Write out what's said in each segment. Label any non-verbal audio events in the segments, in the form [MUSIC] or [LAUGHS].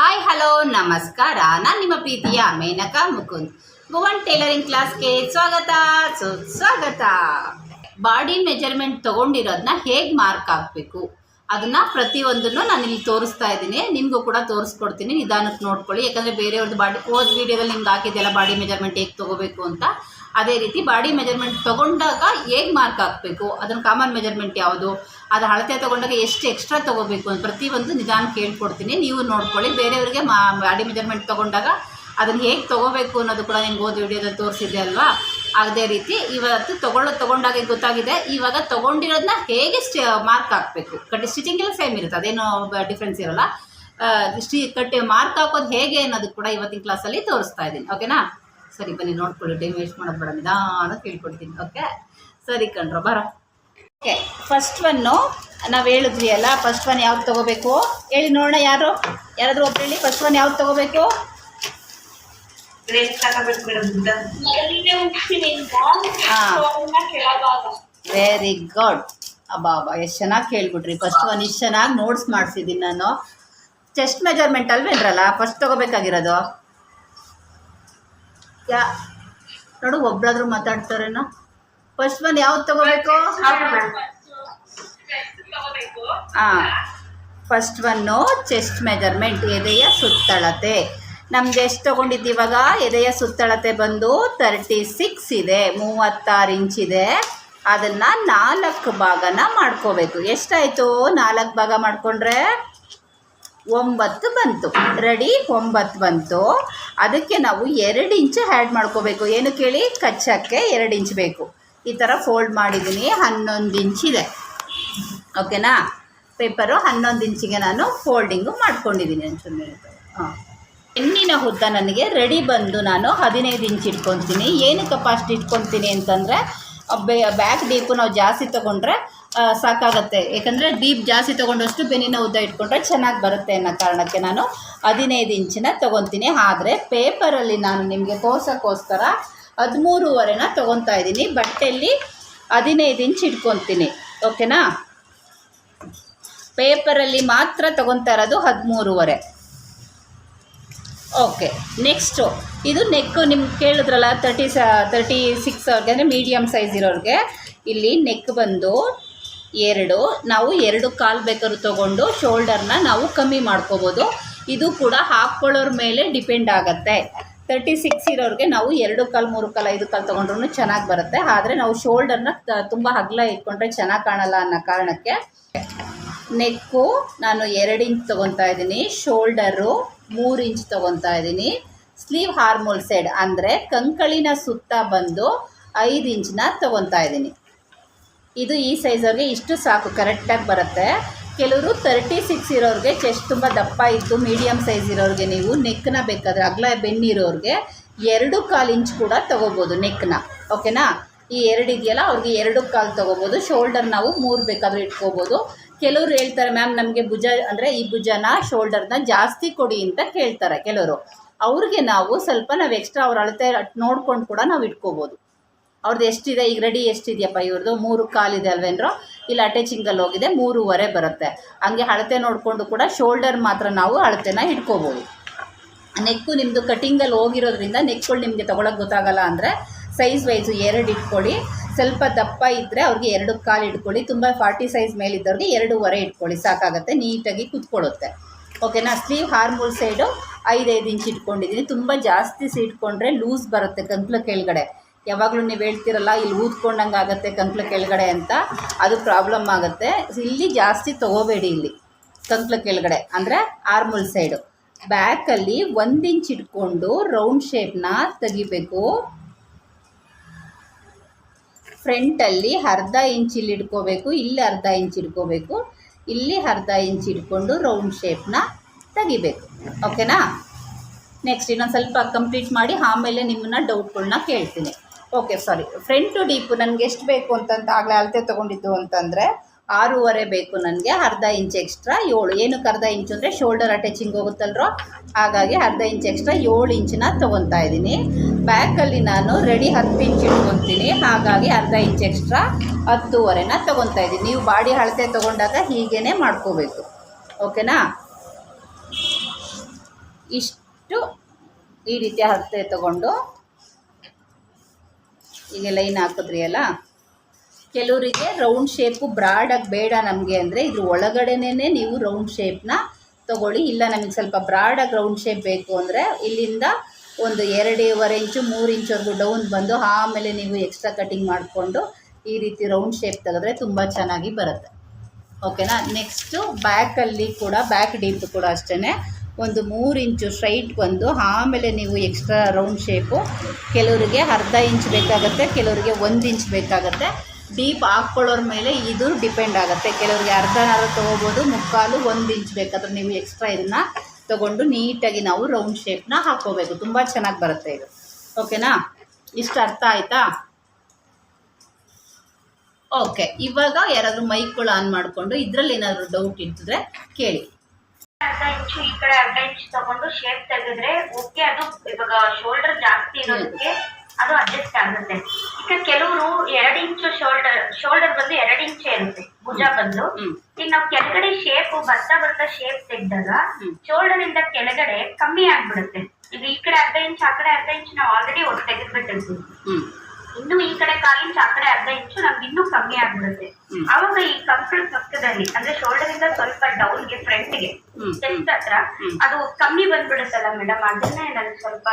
Hi hello ನಮಸ್ಕಾರ. ನಾನು ನಿಮ್ಮ ಪ್ರೀತಿಯ ಮೇನಕಾ ಮುಕುಂದ್. ಭುವನ್ ಟೈಲರಿಂಗ್ ಕ್ಲಾಸ್ಗೆ ಸ್ವಾಗತ. ಸುಸ್ವಾಗತ ಬಾಡಿ ಮೆಜರ್ಮೆಂಟ್ ತೊಗೊಂಡಿರೋದನ್ನ ಹೇಗೆ ಮಾರ್ಕ್ ಹಾಕಬೇಕು? ಅದನ್ನ ಪ್ರತಿಯೊಂದನ್ನು ನಾನು ಇಲ್ಲಿ ತೋರಿಸ್ತಾ ಇದ್ದೀನಿ. ನಿಮಗೂ ಕೂಡ ತೋರಿಸ್ಕೊಡ್ತೀನಿ. ನಿಧಾನಕ್ಕೆ ನೋಡ್ಕೊಳ್ಳಿ. ಯಾಕಂದರೆ ಬೇರೆಯವ್ರದ್ದು ಬಾಡಿ, ಹೋದ ವೀಡಿಯೋದಲ್ಲಿ ನಿಮ್ಗೆ ಹಾಕಿದ್ದೆಲ್ಲ ಬಾಡಿ ಮೆಜರ್ಮೆಂಟ್ ಹೇಗೆ ತೊಗೋಬೇಕು ಅಂತ. ಅದೇ ರೀತಿ ಬಾಡಿ ಮೆಜರ್ಮೆಂಟ್ ತೊಗೊಂಡಾಗ ಹೇಗೆ ಮಾರ್ಕ್ ಹಾಕಬೇಕು? ಅದನ್ನು ಕಾಮನ್ ಮೆಜರ್ಮೆಂಟ್ ಯಾವುದು? ಅದು ಅಳತೆ ತೊಗೊಂಡಾಗ ಎಷ್ಟು ಎಕ್ಸ್ಟ್ರಾ ತೊಗೋಬೇಕು ಅಂತ ಪ್ರತಿಯೊಂದು ನಿಧಾನಕ್ಕೆ ಕೇಳ್ಕೊಡ್ತೀನಿ. ನೀವು ನೋಡ್ಕೊಳ್ಳಿ. ಬೇರೆಯವರಿಗೆ ಮಾ ಬಾಡಿ ಮೆಜರ್ಮೆಂಟ್ ತೊಗೊಂಡಾಗ ಅದನ್ನು ಹೇಗೆ ತೊಗೋಬೇಕು ಅನ್ನೋದು ಕೂಡ ನಿಮ್ಗೆ ಓದಿ ವಿಡಿಯೋದಲ್ಲಿ ತೋರಿಸಿದ್ದೆ ಅಲ್ವಾ? ಅದೇ ರೀತಿ ಇವತ್ತು ತೊಗೊಳ್ಳೋ, ತೊಗೊಂಡಾಗ ಗೊತ್ತಾಗಿದೆ? ಇವಾಗ ತೊಗೊಂಡಿರೋದನ್ನ ಹೇಗೆ ಸ್ಟಿ ಮಾರ್ಕ್ ಹಾಕಬೇಕು? ಕಟ್ಟಿ ಸ್ಟಿಚಿಂಗ್ ಎಲ್ಲ ಸೇಮ್ ಇರುತ್ತೆ. ಅದೇನು ಡಿಫ್ರೆನ್ಸ್ ಇರೋಲ್ಲ. ಸ್ಟಿ ಕಟ್ಟಿ ಮಾರ್ಕ್ ಹಾಕೋದು ಹೇಗೆ ಅನ್ನೋದು ಕೂಡ ಇವತ್ತಿನ ಕ್ಲಾಸಲ್ಲಿ ತೋರಿಸ್ತಾ ಇದ್ದೀನಿ. ಓಕೆನಾ ಸರಿ ಬನ್ನಿ ನೋಡ್ಕೊಳ್ಳಿ ಟೈಮ್ ವೇಸ್ಟ್ ಮಾಡೋದು ಬೇಡ ನಿಧಾನ ಕೇಳ್ಕೊಡ್ತೀನಿ ಓಕೆ ಸರಿ ಕಣ್ರು ಬರ. ಓಕೆ ಫಸ್ಟ್ ಒನ್ನು ನಾವು ಹೇಳಿದ್ವಿ ಅಲ್ಲ ಫಸ್ಟ್ ಒನ್ ಯಾವ್ದು ತೊಗೋಬೇಕು? ಹೇಳಿ ನೋಡೋಣ ಯಾರು? ಯಾರಾದರೂ ಒಬ್ರು ಹೇಳಿ ಫಸ್ಟ್ ಒನ್ ಯಾವ್ದು ತೊಗೋಬೇಕು? ವೆರಿ ಗುಡ್ ಅಬ್ಬಾ ಅಬ್ಬಾ ಎಷ್ಟು ಚೆನ್ನಾಗಿ ಕೇಳ್ಬಿಟ್ರಿ ಫಸ್ಟ್ ಒನ್ ಇಷ್ಟು ಚೆನ್ನಾಗಿ ನೋಟ್ಸ್ ಮಾಡಿಸಿದ್ದೀನಿ ನಾನು. ಚೆಸ್ಟ್ ಮೆಜರ್ಮೆಂಟ್ ಅಲ್ವೇನ್ರಲ್ಲ ಫಸ್ಟ್ ತೊಗೋಬೇಕಾಗಿರೋದು? ಯಾ, ನೋಡು, ಒಬ್ರಾದ್ರೂ ಮಾತಾಡ್ತಾರೇನೋ. ಫಸ್ಟ್ ಬಂದು ಯಾವ್ದು ತೊಗೋಬೇಕು? ಹಾಂ ಫಸ್ಟ್ ಒನ್ನು ಚೆಸ್ಟ್ ಮೆಜರ್ಮೆಂಟ್ ಎದೆಯ ಸುತ್ತಳತೆ. ನಮ್ಗೆ ಎಷ್ಟು ತೊಗೊಂಡಿದ್ದೀವಾಗ ಎದೆಯ ಸುತ್ತಳತೆ ಬಂದು ತರ್ಟಿ ಸಿಕ್ಸ್ ಇದೆ, ಮೂವತ್ತಾರು ಇದೆ. ಅದನ್ನು ನಾಲ್ಕು ಭಾಗನ ಮಾಡ್ಕೋಬೇಕು. ಎಷ್ಟಾಯಿತು ನಾಲ್ಕು ಭಾಗ ಮಾಡಿಕೊಂಡ್ರೆ? ಒಂಬತ್ತು ಬಂತು. ರೆಡಿ ಒಂಬತ್ತು ಬಂತು. ಅದಕ್ಕೆ ನಾವು ಎರಡು ಇಂಚು ಆ್ಯಡ್ ಮಾಡ್ಕೋಬೇಕು. ಏನು ಕೇಳಿ? ಕಚ್ಚಕ್ಕೆ ಎರಡು ಇಂಚ್ ಬೇಕು. ಈ ಥರ ಫೋಲ್ಡ್ ಮಾಡಿದ್ದೀನಿ. ಹನ್ನೊಂದು ಇಂಚಿದೆ ಓಕೆನಾ ಪೇಪರು ಹನ್ನೊಂದು ಇಂಚಿಗೆ ನಾನು ಫೋಲ್ಡಿಂಗು ಮಾಡ್ಕೊಂಡಿದ್ದೀನಿ ಅಂಚೂರು ಹಾಂ. ಹೆಣ್ಣಿನ ಉದ್ದ ನನಗೆ ರೆಡಿ ಬಂದು ನಾನು ಹದಿನೈದು ಇಂಚ್ ಇಟ್ಕೊತೀನಿ. ಏನಕ್ಕಪ್ಪ ಅಷ್ಟು ಇಟ್ಕೊತೀನಿ ಅಂತಂದರೆ ಬ್ಯಾಕ್ ಡೀಪು ನಾವು ಜಾಸ್ತಿ ತೊಗೊಂಡ್ರೆ ಸಾಕಾಗತ್ತೆ. ಯಾಕಂದರೆ ಡೀಪ್ ಜಾಸ್ತಿ ತೊಗೊಂಡಷ್ಟು ಬೆನ್ನಿನ ಉದ್ದ ಇಟ್ಕೊಂಡ್ರೆ ಚೆನ್ನಾಗಿ ಬರುತ್ತೆ ಅನ್ನೋ ಕಾರಣಕ್ಕೆ ನಾನು ಹದಿನೈದು ಇಂಚಿನ ತೊಗೊತೀನಿ. ಆದರೆ ಪೇಪರಲ್ಲಿ ನಾನು ನಿಮಗೆ ತೋರ್ಸೋಕ್ಕೋಸ್ಕರ ಹದಿಮೂರುವರೆನ ತೊಗೊತಾ ಇದ್ದೀನಿ. ಬಟ್ಟೆಯಲ್ಲಿ ಹದಿನೈದು ಇಂಚ್ ಇಟ್ಕೊತೀನಿ. ಓಕೆನಾ? ಪೇಪರಲ್ಲಿ ಮಾತ್ರ ತೊಗೊತಾ ಇರೋದು ಹದಿಮೂರುವರೆ. ಓಕೆ ನೆಕ್ಸ್ಟು ಇದು ನೆಕ್ಕು ನಿಮ್ಗೆ ಕೇಳಿದ್ರಲ್ಲ ತರ್ಟಿ ಸ ತರ್ಟಿ ಸಿಕ್ಸ್ ಅವ್ರಿಗೆ, ಅಂದರೆ ಮೀಡಿಯಮ್ ಸೈಜ್ ಇರೋರಿಗೆ. ಇಲ್ಲಿ ನೆಕ್ ಬಂದು ಎರಡು. ನಾವು ಎರಡು ಕಾಲು ಬೇಕಾದ್ರೂ ತೊಗೊಂಡು ಶೋಲ್ಡರ್ನ ನಾವು ಕಮ್ಮಿ ಮಾಡ್ಕೋಬೋದು. ಇದು ಕೂಡ ಹಾಕ್ಕೊಳ್ಳೋರ ಮೇಲೆ ಡಿಪೆಂಡ್ ಆಗುತ್ತೆ. ತರ್ಟಿ ಸಿಕ್ಸ್ ಇರೋರಿಗೆ ನಾವು ಎರಡು ಕಾಲು, ಮೂರು ಕಾಲು, ಐದು ಕಾಲು ತೊಗೊಂಡ್ರೂ ಚೆನ್ನಾಗಿ ಬರುತ್ತೆ. ಆದರೆ ನಾವು ಶೋಲ್ಡರ್ನ ತುಂಬ ಹಗ್ಲ ಇಟ್ಕೊಂಡ್ರೆ ಚೆನ್ನಾಗಿ ಕಾಣಲ್ಲ ಅನ್ನೋ ಕಾರಣಕ್ಕೆ ನೆಕ್ಕು ನಾನು ಎರಡು ಇಂಚ್ ತೊಗೊತಾ ಇದ್ದೀನಿ. ಶೋಲ್ಡರು ಮೂರು ಇಂಚ್ ತೊಗೊತಾ ಇದ್ದೀನಿ. ಸ್ಲೀವ್ ಹಾರ್ಮೋಲ್ ಸೈಡ್ ಅಂದರೆ ಕಂಕಳಿನ ಸುತ್ತ ಬಂದು ಐದು ಇಂಚನ್ನ ತೊಗೊತಾ ಇದ್ದೀನಿ. ಇದು ಈ ಸೈಜವ್ರಿಗೆ ಇಷ್ಟು ಸಾಕು ಕರೆಕ್ಟಾಗಿ ಬರುತ್ತೆ. ಕೆಲವರು ತರ್ಟಿ ಸಿಕ್ಸ್ ಇರೋರಿಗೆ ಚೆಸ್ಟ್ ತುಂಬ ದಪ್ಪ ಇದ್ದು ಮೀಡಿಯಮ್ ಸೈಜ್ ಇರೋರಿಗೆ ನೀವು ನೆಕ್ನ ಬೇಕಾದರೆ, ಅಗ್ಲ ಬೆನ್ನಿರೋರಿಗೆ ಎರಡು ಕಾಲು ಇಂಚ್ ಕೂಡ ತೊಗೋಬೋದು ನೆಕ್ನ ಓಕೆನಾ ಈ ಎರಡು ಇದೆಯಲ್ಲ, ಅವ್ರಿಗೆ ಎರಡು ಕಾಲು ತೊಗೋಬೋದು ಶೋಲ್ಡರ್ ನಾವು ಮೂರು ಬೇಕಾದರೂ ಇಟ್ಕೋಬೋದು. ಕೆಲವರು ಹೇಳ್ತಾರೆ ಮ್ಯಾಮ್ ನಮಗೆ ಭುಜ, ಅಂದರೆ ಈ ಭುಜನ ಶೋಲ್ಡರ್ನ ಜಾಸ್ತಿ ಕೊಡಿ ಅಂತ ಕೇಳ್ತಾರೆ ಕೆಲವರು. ಅವ್ರಿಗೆ ನಾವು ಸ್ವಲ್ಪ ನಾವು ಎಕ್ಸ್ಟ್ರಾ ಅವ್ರ ಅಳತೆ ನೋಡ್ಕೊಂಡು ಕೂಡ ನಾವು ಇಟ್ಕೋಬೋದು. ಅವ್ರದ್ದು ಎಷ್ಟಿದೆ? ಈಗ ರೆಡಿ ಎಷ್ಟಿದೆಯಪ್ಪ ಇವ್ರದ್ದು ಮೂರು ಕಾಲಿದೆ ಅಲ್ವೇನ್ರೋ? ಇಲ್ಲಿ ಅಟ್ಯಾಚಿಂಗಲ್ಲಿ ಹೋಗಿದೆ, ಮೂರುವರೆ ಬರುತ್ತೆ. ಹಂಗೆ ಅಳತೆ ನೋಡಿಕೊಂಡು ಕೂಡ ಶೋಲ್ಡರ್ ಮಾತ್ರ ನಾವು ಅಳತೆನ ಇಟ್ಕೋಬೋದು ನೆಕ್ಕು ನಿಮ್ಮದು ಕಟಿಂಗಲ್ಲಿ ಹೋಗಿರೋದ್ರಿಂದ ನೆಕ್ಗಳು ನಿಮಗೆ ತೊಗೊಳಕ್ಕೆ ಗೊತ್ತಾಗಲ್ಲ ಅಂದರೆ ಸೈಜ್ ವೈಸು ಎರಡು ಇಟ್ಕೊಳ್ಳಿ. ಸ್ವಲ್ಪ ದಪ್ಪ ಇದ್ದರೆ ಅವ್ರಿಗೆ ಎರಡು ಕಾಲು ಇಟ್ಕೊಳ್ಳಿ. ತುಂಬ ಫಾರ್ಟಿ ಸೈಜ್ ಮೇಲಿದ್ದವ್ರಿಗೆ ಎರಡೂವರೆ ಇಟ್ಕೊಳ್ಳಿ. ಸಾಕಾಗುತ್ತೆ, ನೀಟಾಗಿ ಕುತ್ಕೊಳ್ಳುತ್ತೆ. ಓಕೆನಾ ಸ್ಲೀವ್ ಹಾರ್ಮೋಲ್ ಸೈಡು ಐದೈದು ಇಂಚ್ ಇಟ್ಕೊಂಡಿದ್ದೀನಿ. ತುಂಬ ಜಾಸ್ತಿ ಇಟ್ಕೊಂಡ್ರೆ ಲೂಸ್ ಬರುತ್ತೆ ಕಂಕ್ಲ ಕೆಳಗಡೆ. ಯಾವಾಗಲೂ ನೀವು ಹೇಳ್ತಿರಲ್ಲ, ಇಲ್ಲಿ ಊದ್ಕೊಂಡಂಗೆ ಆಗುತ್ತೆ ಕಂಕ್ಲ ಕೆಳಗಡೆ ಅಂತ, ಅದು ಪ್ರಾಬ್ಲಮ್ ಆಗುತ್ತೆ. ಇಲ್ಲಿ ಜಾಸ್ತಿ ತೊಗೋಬೇಡಿ ಇಲ್ಲಿ ಕಂಕ್ಲ ಕೆಳಗಡೆ, ಅಂದರೆ ಆರ್ಮುಲ್ ಸೈಡು ಬ್ಯಾಕಲ್ಲಿ ಒಂದು ಇಂಚ್ ಇಟ್ಕೊಂಡು ರೌಂಡ್ ಶೇಪ್ನ ತೆಗಿಬೇಕು. ಫ್ರಂಟಲ್ಲಿ ಅರ್ಧ ಇಂಚ್ ಇಲ್ಲಿ ಇಟ್ಕೋಬೇಕು, ಇಲ್ಲಿ ಅರ್ಧ ಇಂಚ್ ಇಟ್ಕೋಬೇಕು, ಇಲ್ಲಿ ಅರ್ಧ ಇಂಚ್ ಇಟ್ಕೊಂಡು ರೌಂಡ್ ಶೇಪ್ನ ತೆಗಿಬೇಕು. ಓಕೆನಾ ನೆಕ್ಸ್ಟ್ ಇನ್ನೊಂದು ಸ್ವಲ್ಪ ಕಂಪ್ಲೀಟ್ ಮಾಡಿ, ಆಮೇಲೆ ನಿಮ್ಮನ್ನ ಡೌಟ್ಗಳನ್ನ ಕೇಳ್ತೀನಿ. ಓಕೆ ಸಾರಿ ಫ್ರಂಟ್ ಡೀಪು ನನಗೆ ಎಷ್ಟು ಬೇಕು ಅಂತಂತ ಆಗಲೇ ಅಳತೆ ತೊಗೊಂಡಿದ್ದು ಅಂತಂದರೆ ಆರೂವರೆ ಬೇಕು ನನಗೆ, ಅರ್ಧ ಇಂಚ್ ಎಕ್ಸ್ಟ್ರಾ ಏಳು. ಏನಕ್ಕೆ ಅರ್ಧ ಇಂಚು ಅಂದರೆ ಶೋಲ್ಡರ್ ಅಟ್ಯಾಚಿಂಗ್ ಹೋಗುತ್ತಲ್ರೋ? ಹಾಗಾಗಿ ಅರ್ಧ ಇಂಚ್ ಎಕ್ಸ್ಟ್ರಾ ಏಳು ಇಂಚಿನ ತೊಗೊತಾ ಇದ್ದೀನಿ. ಬ್ಯಾಕಲ್ಲಿ ನಾನು ರೆಡಿ ಹತ್ತು ಇಂಚ್ ಇಟ್ಕೊತೀನಿ. ಹಾಗಾಗಿ ಅರ್ಧ ಇಂಚ್ ಎಕ್ಸ್ಟ್ರಾ ಹತ್ತೂವರೆನ ತೊಗೊತಾ ಇದ್ದೀನಿ. ನೀವು ಬಾಡಿ ಅಳತೆ ತೊಗೊಂಡಾಗ ಹೀಗೇ ಮಾಡ್ಕೋಬೇಕು. ಓಕೆನಾ ಇಷ್ಟು ಈ ರೀತಿಯ ಅಳತೆ ತಗೊಂಡು ಈಗ ಲೈನ್ ಹಾಕಿದ್ರಿ ಅಲ್ಲ? ಕೆಲವರಿಗೆ ರೌಂಡ್ ಶೇಪು ಬ್ರಾಡಾಗಿ ಬೇಡ ನಮಗೆ ಅಂದರೆ ಇದ್ರ ಒಳಗಡೆನೇ ನೀವು ರೌಂಡ್ ಶೇಪ್ನ ತಗೊಳ್ಳಿ. ಇಲ್ಲ ನಮಗೆ ಸ್ವಲ್ಪ ಬ್ರಾಡಾಗಿ ರೌಂಡ್ ಶೇಪ್ ಬೇಕು ಅಂದರೆ ಇಲ್ಲಿಂದ ಒಂದು ಎರಡೂವರೆ ಇಂಚು ಮೂರು ಇಂಚ್ವರೆಗೂ ಡೌನ್ ಬಂದು ಆಮೇಲೆ ನೀವು ಎಕ್ಸ್ಟ್ರಾ ಕಟಿಂಗ್ ಮಾಡಿಕೊಂಡು ಈ ರೀತಿ ರೌಂಡ್ ಶೇಪ್ ತೆಗೆದ್ರೆ ತುಂಬ ಚೆನ್ನಾಗಿ ಬರುತ್ತೆ. ಓಕೆನಾ ನೆಕ್ಸ್ಟು ಬ್ಯಾಕಲ್ಲಿ ಕೂಡ ಬ್ಯಾಕ್ ಡೀಪ್ ಕೂಡ ಅಷ್ಟೇ ಒಂದು ಮೂರು ಇಂಚು ಸ್ಟ್ರೈಟ್ ಬಂದು ಆಮೇಲೆ ನೀವು ಎಕ್ಸ್ಟ್ರಾ ರೌಂಡ್ ಶೇಪು ಕೆಲವರಿಗೆ ಅರ್ಧ ಇಂಚ್ ಬೇಕಾಗುತ್ತೆ, ಕೆಲವರಿಗೆ ಒಂದು ಇಂಚ್ ಬೇಕಾಗುತ್ತೆ. ಡೀಪ್ ಹಾಕ್ಕೊಳ್ಳೋರ ಮೇಲೆ ಇದು ಡಿಪೆಂಡ್ ಆಗುತ್ತೆ. ಕೆಲವರಿಗೆ ಅರ್ಧನಾರು ತೊಗೋಬೋದು, ಮುಕ್ಕಾಲು ಒಂದು ಇಂಚ್ ಬೇಕಾದ್ರೆ ನೀವು ಎಕ್ಸ್ಟ್ರಾ ಇದನ್ನು ತೊಗೊಂಡು ನೀಟಾಗಿ ನಾವು ರೌಂಡ್ ಶೇಪ್ನ ಹಾಕ್ಕೋಬೇಕು. ತುಂಬ ಚೆನ್ನಾಗಿ ಬರುತ್ತೆ ಇದು. ಓಕೆನಾ ಇಷ್ಟು ಅರ್ಥ ಆಯಿತಾ? ಓಕೆ ಇವಾಗ ಯಾರಾದರೂ ಮೈಕ್ಗಳು ಆನ್ ಮಾಡಿಕೊಂಡು ಇದರಲ್ಲಿ ಏನಾದರೂ ಡೌಟ್ ಇಟ್ಟಿದ್ರೆ ಕೇಳಿ. ಅರ್ಧ ಇಂಚು ಈ ಕಡೆ ಅರ್ಧ ಇಂಚು ತಗೊಂಡು ಶೇಪ್ ತೆಗೆದ್ರೆ ಓಕೆ ಅದು ಇವಾಗ ಶೋಲ್ಡರ್ ಜಾಸ್ತಿ ಇರೋದಕ್ಕೆ ಅದು ಅಡ್ಜಸ್ಟ್ ಆಗುತ್ತೆ. ಈಗ ಕೆಲವರು ಎರಡು ಇಂಚು ಶೋಲ್ಡರ್ ಶೋಲ್ಡರ್ ಬಂದು ಎರಡು ಇಂಚೆ ಇರುತ್ತೆ ಭುಜ ಬಂದು. ಈಗ ನಾವು ಕೆಳಗಡೆ ಶೇಪ್ ಬರ್ತಾ ಬರ್ತಾ ಶೇಪ್ ತೆಗ್ದಾಗ ಶೋಲ್ಡರ್ ಇಂದ ಕೆಳಗಡೆ ಕಮ್ಮಿ ಆಗ್ಬಿಡುತ್ತೆ. ಈಗ ಈ ಕಡೆ ಅರ್ಧ ಇಂಚ್ ಆ ಕಡೆ ಅರ್ಧ ಇಂಚ್ ನಾವು ಆಲ್ರೆಡಿ ಒಟ್ಟು ತೆಗೆದ್ಬಿಟ್ಟಿರ್ತೀವಿ. ಇನ್ನು ಈ ಕಡೆ ಕಾಲು ಆ ಕಡೆ ಅರ್ಧ ಇಂಚು ನಮ್ಗೆ ಇನ್ನೂ ಕಮ್ಮಿ ಆಗ್ಬಿಡುತ್ತೆ. ಅವಾಗ ಈ ಕಂಫರ್ಟ್ ಪಕ್ಕದಲ್ಲಿ ಅಂದ್ರೆ ಶೋಲ್ಡರ್ ಇಂದ ಸ್ವಲ್ಪ ಡೌನ್ಗೆ ಫ್ರಂಟ್ಗೆ ಚೆಸ್ಟ್ ಹತ್ರ. ಅದು ಕಮ್ಮಿ ಬಂದ್ಬಿಡುತ್ತಲ್ಲ ಮೇಡಮ್ ಅದನ್ನೇ ನಾನು ಸ್ವಲ್ಪ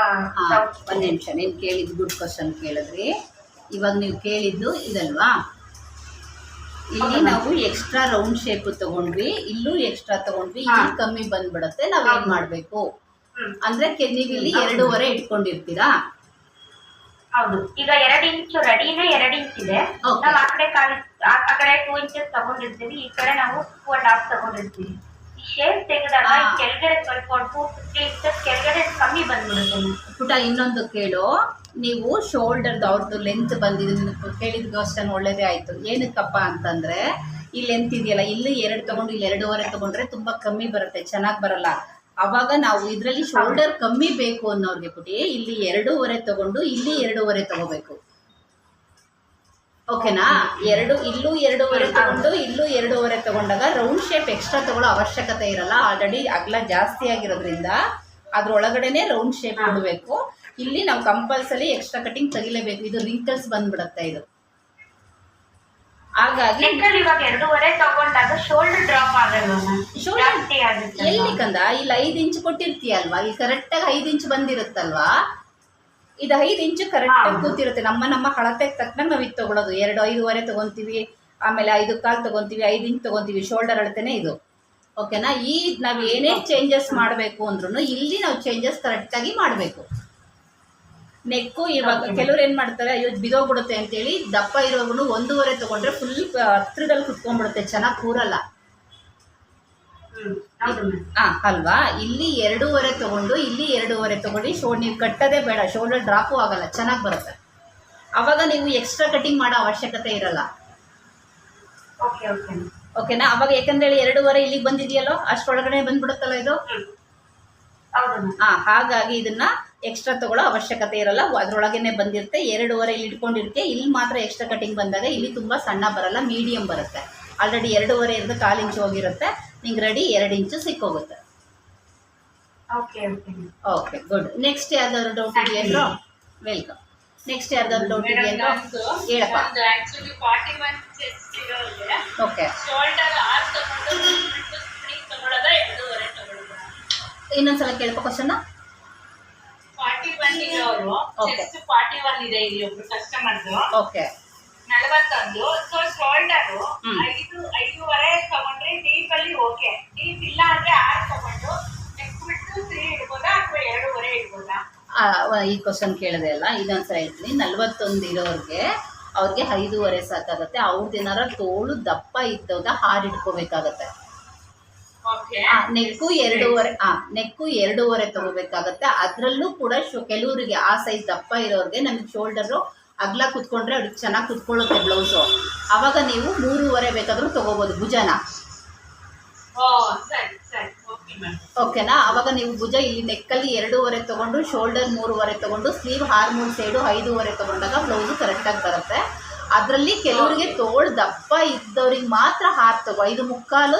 ಒಂದ್ ನಿಮಿಷ ನೀನ್ ಕೇಳಿದ್ ಗುಡ್ ಕ್ವಶನ್ ಕೇಳಿದ್ರಿ. ಇವಾಗ ನೀವು ಕೇಳಿದ್ದು ಇದಲ್ವಾ? ಇಲ್ಲಿ ನಾವು ಎಕ್ಸ್ಟ್ರಾ ರೌಂಡ್ ಶೇಪ್ ತಗೊಂಡ್ವಿ. ಇಲ್ಲೂ ಎಕ್ಸ್ಟ್ರಾ ತಗೊಂಡ್ವಿ. ಇಲ್ಲಿ ಕಮ್ಮಿ ಬಂದ್ಬಿಡತ್ತೆ. ನಾವ್ ಏನ್ ಮಾಡ್ಬೇಕು? ಅಂದ್ರೆ ಕೆನ್ನಿಗೆ ಎರಡೂವರೆ ಇಟ್ಕೊಂಡಿರ್ತೀರಾ? ಹೌದು ಈಗ ಎರಡ್ ಇಂಚು ರೆಡಿನೇ ಎರಡ್ ಇಂಚ್ ಇದೆ. ನಾವು ಆ ಕಡೆ ಕಾಲಿ ಆ ಕಡೆ ಟೂ ಇಂಚಸ್ ತಗೊಂಡಿರ್ತೀವಿ ಈ ಕಡೆ ನಾವು ಟೂ ಅಂಡ್ ಹಾಫ್ ತಗೊಂಡಿರ್ತೀವಿ ಈ ಶೇಪ್ ತೆಗೆದಾಗ. ಕೆಳಗಡೆ ಸ್ವಲ್ಪ ಟೂ ಫಿಫ್ಟಿ ಇಂಚಸ್ ಕೆಳಗಡೆ ಕಮ್ಮಿ ಬಂದ್ಬಿಡುತ್ತೆ. ಪುಟ ಇನ್ನೊಂದು ಕೇಳು ನೀವು ಶೋಲ್ಡರ್ದು ಅವ್ರದ್ದು ಲೆಂತ್ ಬಂದಿದ್ದು ಕೇಳಿದ ಕ್ವಶನ್ ಒಳ್ಳೇದೇ ಆಯ್ತು ಏನಕ್ಕಪ್ಪ ಅಂತಂದ್ರೆ ಈ ಲೆಂತ್ ಇದೆಯಲ್ಲ ಇಲ್ಲಿ ಎರಡು ತಗೊಂಡು ಇಲ್ಲಿ ಎರಡೂವರೆ ತಗೊಂಡ್ರೆ ತುಂಬಾ ಕಮ್ಮಿ ಬರುತ್ತೆ ಚೆನ್ನಾಗಿ ಬರಲ್ಲ ಅವಾಗ ನಾವು ಇದರಲ್ಲಿ ಶೋಲ್ಡರ್ ಕಮ್ಮಿ ಬೇಕು ಅನ್ನೋರ್ಗೆ ಪುಟಿ ಇಲ್ಲಿ ಎರಡೂವರೆ ತಗೊಂಡು ಇಲ್ಲಿ ಎರಡೂವರೆ ತಗೋಬೇಕು. ಓಕೆನಾ? ಎರಡು ಇಲ್ಲೂ ಎರಡೂವರೆ ತಗೊಂಡು ಇಲ್ಲೂ ಎರಡೂವರೆ ತಗೊಂಡಾಗ ರೌಂಡ್ ಶೇಪ್ ಎಕ್ಸ್ಟ್ರಾ ತಗೊಳ್ಳೋ ಅವಶ್ಯಕತೆ ಇರಲ್ಲ. ಆಲ್ರೆಡಿ ಅಗಲ ಜಾಸ್ತಿ ಆಗಿರೋದ್ರಿಂದ ಅದ್ರೊಳಗಡೆನೆ ರೌಂಡ್ ಶೇಪ್. ಕೊಡಬೇಕು. ಇಲ್ಲಿ ನಾವು ಕಂಪಲ್ಸರಿ ಎಕ್ಸ್ಟ್ರಾ ಕಟಿಂಗ್ ತೆಗಿಲೇಬೇಕು. ಇದು ರಿಂಕಲ್ಸ್ ಬಂದ್ಬಿಡುತ್ತೆ ಇದು. ಹಾಗಾಗಿ ಇವಾಗ ಎರಡೂವರೆ ತಗೊಂಡಾಗ ಶೋಲ್ಡರ್ ಡ್ರಾಪ್ ಜಾಸ್ತಿ ಆಗುತ್ತೆ ಎಲ್ಲಿ ಕಂದ? ಇಲ್ಲಿ ಐದು ಇಂಚ್ ಕೊಟ್ಟಿರ್ತೀಯಲ್ವಾ? ಇಲ್ಲಿ ಕರೆಕ್ಟಾಗಿ ಐದು ಇಂಚ್ ಬಂದಿರುತ್ತಲ್ವಾ? ಇದು ಐದು ಇಂಚು ಕರೆಕ್ಟ್ ಆಗಿ ಕೂತಿರುತ್ತೆ. ನಮ್ಮ ನಮ್ಮ ಹಳತೆಗೆ ತಕ್ಕಂಗೆ ನಾವು ಇದು ತಗೊಳ್ಳೋದು ಎರಡು ಐದೂವರೆ ತಗೊಂತೀವಿ ಆಮೇಲೆ ಐದು ಕಾಲು ತಗೊಂತೀವಿ ಐದು ಇಂಚ್ ತಗೊಂತೀವಿ. ಶೋಲ್ಡರ್ ಅಳತೆನೆ ಇದು. ಓಕೆನಾ ಈ ನಾವು ಏನೇ ಚೇಂಜಸ್ ಮಾಡಬೇಕು ಅಂದ್ರೂ ಇಲ್ಲಿ ನಾವು ಚೇಂಜಸ್ ಕರೆಕ್ಟಾಗಿ ಮಾಡಬೇಕು. ನೆಕ್ಕು ಇವಾಗ. ಕೆಲವ್ರು ಏನ್ ಮಾಡ್ತಾರೆ ಅಯ್ಯೋ ಬಿದೋಗ್ಬಿಡುತ್ತೆ ಅಂತೇಳಿ ದಪ್ಪ ಇರೋನು ಒಂದೂವರೆ ತಗೊಂಡ್ರೆ ಫುಲ್ ಹತ್ರದಲ್ಲಿ ಕುತ್ಕೊಂಡ್ಬಿಡುತ್ತೆ ಚೆನ್ನಾಗಿ ಕೂರಲ್ಲ. ಮ್ಯಾಮ್ ಅಲ್ವಾ? ಇಲ್ಲಿ ಎರಡೂವರೆ ತಗೊಂಡು ಇಲ್ಲಿ ಎರಡೂವರೆ ತಗೊಂಡು ಶೋಲ್ಡ್ ನೀವು ಕಟ್ಟೋದೇ ಬೇಡ ಶೋಲ್ಡರ್ ಡ್ರಾಪು ಆಗಲ್ಲ ಚೆನ್ನಾಗಿ ಬರುತ್ತೆ. ಅವಾಗ ನೀವು ಎಕ್ಸ್ಟ್ರಾ ಕಟಿಂಗ್ ಮಾಡೋ ಅವಶ್ಯಕತೆ ಇರಲ್ಲ. ಓಕೆ ಓಕೆ ಓಕೆನಾ ಅವಾಗ ಯಾಕಂದ್ರೆ ಹೇಳಿ ಎರಡೂವರೆ ಇಲ್ಲಿಗೆ ಬಂದಿದೆಯಲ್ಲೋ ಅಷ್ಟೊಳಗಡೆ ಬಂದ್ಬಿಡುತ್ತಲ್ಲ ಇದು? ಆ ಹಾಗಾಗಿ ಇದನ್ನ ಎಕ್ಸ್ಟ್ರಾ ತಗೊಳ್ಳೋ ಅವಶ್ಯಕತೆ ಇರಲ್ಲ. ಅದರೊಳಗೇನೆ ಬಂದಿರುತ್ತೆ. ಎರಡೂವರೆ ಇಲ್ಲಿ ಇಟ್ಕೊಂಡಿರುತ್ತೆ ಇಲ್ಲಿ ಮಾತ್ರ ಎಕ್ಸ್ಟ್ರಾ ಕಟಿಂಗ್ ಬಂದಾಗ ಇಲ್ಲಿ ತುಂಬ ಸಣ್ಣ ಬರಲ್ಲ ಮೀಡಿಯಂ ಬರುತ್ತೆ. ಆಲ್ರೆಡಿ ಎರಡೂವರೆ ಇರೋದು ಕಾಲು ಇಂಚು ಹೋಗಿರುತ್ತೆ. ನಿಂಗೆ ರೆಡಿ ಎರಡು ಇಂಚು ಸಿಕ್ಕೋಗುತ್ತೆ. Okay okay okay good next ಯಾವ್ದಾದ್ರು ಡೌಟ್ ಇದೆಯೇನ್ರೋ ವೆಲ್ಕಮ್ ನೆಕ್ಸ್ಟ್ ಯಾವ್ದಾದ್ರು ಡೌಟ್ ಇದೆಯೇನ್ರೋ ಹೇಳಪ್ಪ. ಓಕೆ ಇನ್ನೊಂದ್ಸಲ ಕೇಳಪ್ಪ ಕ್ವಶನ್ ಫಾರ್ಟಿ ಒನ್ ಇರೋರು Okay. ಚೆಸ್ಟ್ ಫಾರ್ಟಿ ಒನ್ ಇದೆ ಇಲ್ಲಿ ಒಬ್ರು ಕಸ್ಟಮರ್ದು ಓಕೆ ನಲವತ್ತೊಂದು. So shoulder hmm. ಐದು ಐದೂವರೆ ತಗೊಂಡ್ರೆ ಡೀಪ್ ಅಲ್ಲಿ ಓಕೆ ಡೀಪ್ ಇಲ್ಲ ಅಂದ್ರೆ ಆರ್ ತಗೊಂಡು ನೆಕ್ಸ್ಟ್ ಬಿಟ್ಟು ತ್ರೀ ಇಡ್ಬೋದಾ ಅಥವಾ ಎರಡೂವರೆ ಇಡ್ಬೋದಾ? ಈ ಕ್ವಶನ್ ಕೇಳಿದೆ ಅಲ್ಲ ಇದೊಂದ್ಸಲ ಹೇಳ್ತೀನಿ. ನಲ್ವತ್ತೊಂದು ಇರೋರಿಗೆ ಅವ್ರಿಗೆ ಐದೂವರೆ ಸಾಕಾಗುತ್ತೆ. ಅವ್ರದ್ದು ಏನಾರ ತೋಳು ದಪ್ಪ ಇದ್ದವಾಗ ಹಾರ್ ಇಟ್ಕೋಬೇಕಾಗತ್ತೆ. ಓಕೆ ಆ, ನೆಕ್ಕು ಎರಡೂವರೆ ಆ ನೆಕ್ಕು ಎರಡೂವರೆ ತಗೋಬೇಕಾಗತ್ತೆ. ಅದರಲ್ಲೂ ಕೂಡ ಶೋ ಕೆಲವರಿಗೆ ಆ ಸೈಜ್ ದಪ್ಪ ಇರೋರಿಗೆ ನಮಗೆ ಶೋಲ್ಡರು ಅಗ್ಲ ಕುತ್ಕೊಂಡ್ರೆ ಅವ್ರಿಗೆ ಚೆನ್ನಾಗಿ ಕುತ್ಕೊಳ್ಳುತ್ತೆ ಬ್ಲೌಸು ಅವಾಗ ನೀವು ಮೂರುವರೆ ಬೇಕಾದರೂ ತಗೋಬೋದು ಭುಜನ. ಓಕೆನಾ ಅವಾಗ ನೀವು ಭುಜ ಇಲ್ಲಿ ನೆಕ್ಕಲ್ಲಿ ಎರಡೂವರೆ ತಗೊಂಡು ಶೋಲ್ಡರ್ ಮೂರುವರೆ ತಗೊಂಡು ಸ್ಲೀವ್ ಹಾರ್ಮೋನ್ ಸೈಡು ಐದೂವರೆ ತಗೊಂಡಾಗ ಬ್ಲೌಸು ಕರೆಕ್ಟಾಗಿ ಬರುತ್ತೆ. ಅದರಲ್ಲಿ ಕೆಲವರಿಗೆ ತೋಳು ದಪ್ಪ ಇದ್ದವ್ರಿಗೆ ಮಾತ್ರ ಹಾರ್ ತಗೋ ಐದು ಮುಕ್ಕಾಲು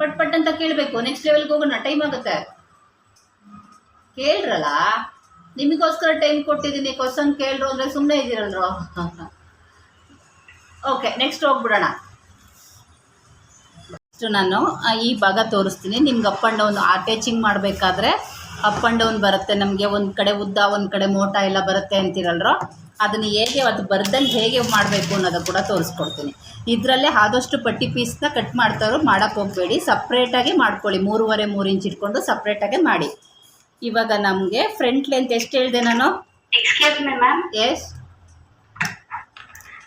ಪಟ್ ಪಟ್ ಅಂತ ಕೇಳಬೇಕು. ನೆಕ್ಸ್ಟ್ ಲೆವೆಲ್ಗೆ ಹೋಗೋಣ ಟೈಮ್ ಆಗುತ್ತೆ. ಕೇಳ್ರಲ್ಲ? ನಿಮಗೋಸ್ಕರ ಟೈಮ್ ಕೊಟ್ಟಿದ್ದೀನಿ ಕ್ವಶನ್ ಕೇಳ್ರು ಅಂದರೆ ಸುಮ್ಮನೆ ಇದ್ದೀರಲ್ರು? [LAUGHS] ಓಕೆ ನೆಕ್ಸ್ಟ್ ಹೋಗ್ಬಿಡೋಣ. ನೆಕ್ಸ್ಟ್ ನಾನು ಈ ಭಾಗ ತೋರಿಸ್ತೀನಿ. ನಿಮ್ಗೆ ಅಪ್ ಆ್ಯಂಡ್ ಡೌನ್ ಅಟ್ಯಾಚಿಂಗ್ ಮಾಡಬೇಕಾದ್ರೆ ಅಪ್ ಆ್ಯಂಡ್ ಡೌನ್ ಬರುತ್ತೆ. ನಮಗೆ ಒಂದು ಕಡೆ ಉದ್ದ, ಒಂದು ಕಡೆ ಮೋಟ ಎಲ್ಲ ಬರುತ್ತೆ ಅಂತೀರಲ್ರೋ? ಅದನ್ನು ಹೇಗೆ ಅದು ಬರ್ದಂಗೆ ಹೇಗೆ ಮಾಡಬೇಕು ಅನ್ನೋದು ಕೂಡ ತೋರಿಸ್ಕೊಡ್ತೀನಿ. ಇದರಲ್ಲೇ ಆದಷ್ಟು ಪಟ್ಟಿ ಪೀಸ್ನ ಕಟ್ ಮಾಡ್ತಾರೋ ಮಾಡೋಕ್ಕೆ ಹೋಗಬೇಡಿ. ಸಪ್ರೇಟಾಗಿ ಮಾಡ್ಕೊಳ್ಳಿ. ಮೂರುವರೆ ಮೂರು ಇಂಚ್ ಇಟ್ಕೊಂಡು ಸಪ್ರೇಟಾಗಿ ಮಾಡಿ. ಇವಾಗ ನಮಗೆ ಫ್ರಂಟ್ ಲೆಂತ್ ಎಷ್ಟು ಹೇಳಿದೆ ನಾನು? Excuse me ma'am yes